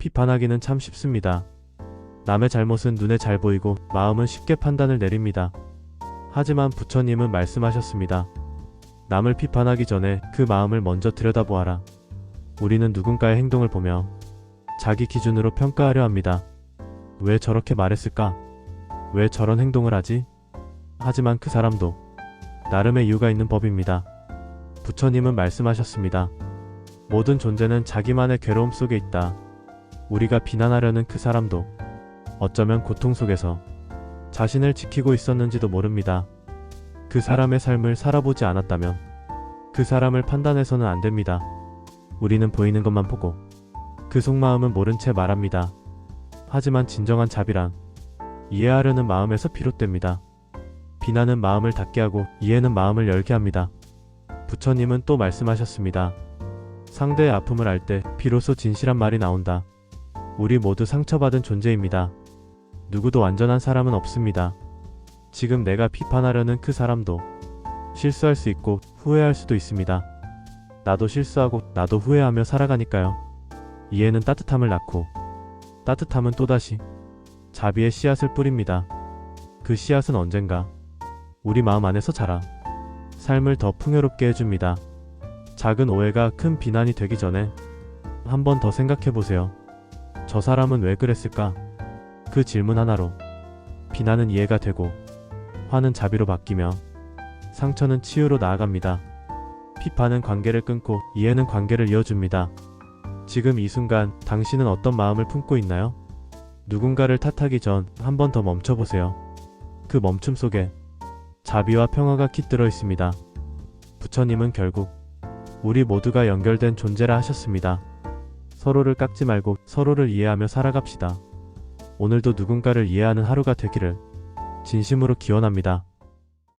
비판하기는 참 쉽습니다. 남의 잘못은 눈에 잘 보이고 마음은 쉽게 판단을 내립니다. 하지만 부처님은 말씀하셨습니다. 남을 비판하기 전에 그 마음을 먼저 들여다보아라. 우리는 누군가의 행동을 보며 자기 기준으로 평가하려 합니다. 왜 저렇게 말했을까? 왜 저런 행동을 하지? 하지만 그 사람도 나름의 이유가 있는 법입니다. 부처님은 말씀하셨습니다. 모든 존재는 자기만의 괴로움 속에 있다. 우리가 비난하려는 그 사람도 어쩌면 고통 속에서 자신을 지키고 있었는지도 모릅니다. 그 사람의 삶을 살아보지 않았다면 그 사람을 판단해서는 안 됩니다. 우리는 보이는 것만 보고 그 속마음은 모른 채 말합니다. 하지만 진정한 자비란 이해하려는 마음에서 비롯됩니다. 비난은 마음을 닫게 하고 이해는 마음을 열게 합니다. 부처님은 또 말씀하셨습니다. 상대의 아픔을 알 때 비로소 진실한 말이 나온다. 우리 모두 상처받은 존재입니다. 누구도 완전한 사람은 없습니다. 지금 내가 비판하려는 그 사람도 실수할 수 있고 후회할 수도 있습니다. 나도 실수하고 나도 후회하며 살아가니까요. 이해는 따뜻함을 낳고 따뜻함은 또다시 자비의 씨앗을 뿌립니다. 그 씨앗은 언젠가 우리 마음 안에서 자라 삶을 더 풍요롭게 해줍니다. 작은 오해가 큰 비난이 되기 전에 한 번 더 생각해 보세요. 저 사람은 왜 그랬을까? 그 질문 하나로 비난은 이해가 되고 화는 자비로 바뀌며 상처는 치유로 나아갑니다. 비판은 관계를 끊고 이해는 관계를 이어줍니다. 지금 이 순간 당신은 어떤 마음을 품고 있나요? 누군가를 탓하기 전 한 번 더 멈춰보세요. 그 멈춤 속에 자비와 평화가 깃들어 있습니다. 부처님은 결국 우리 모두가 연결된 존재라 하셨습니다. 서로를 깎지 말고 서로를 이해하며 살아갑시다. 오늘도 누군가를 이해하는 하루가 되기를 진심으로 기원합니다.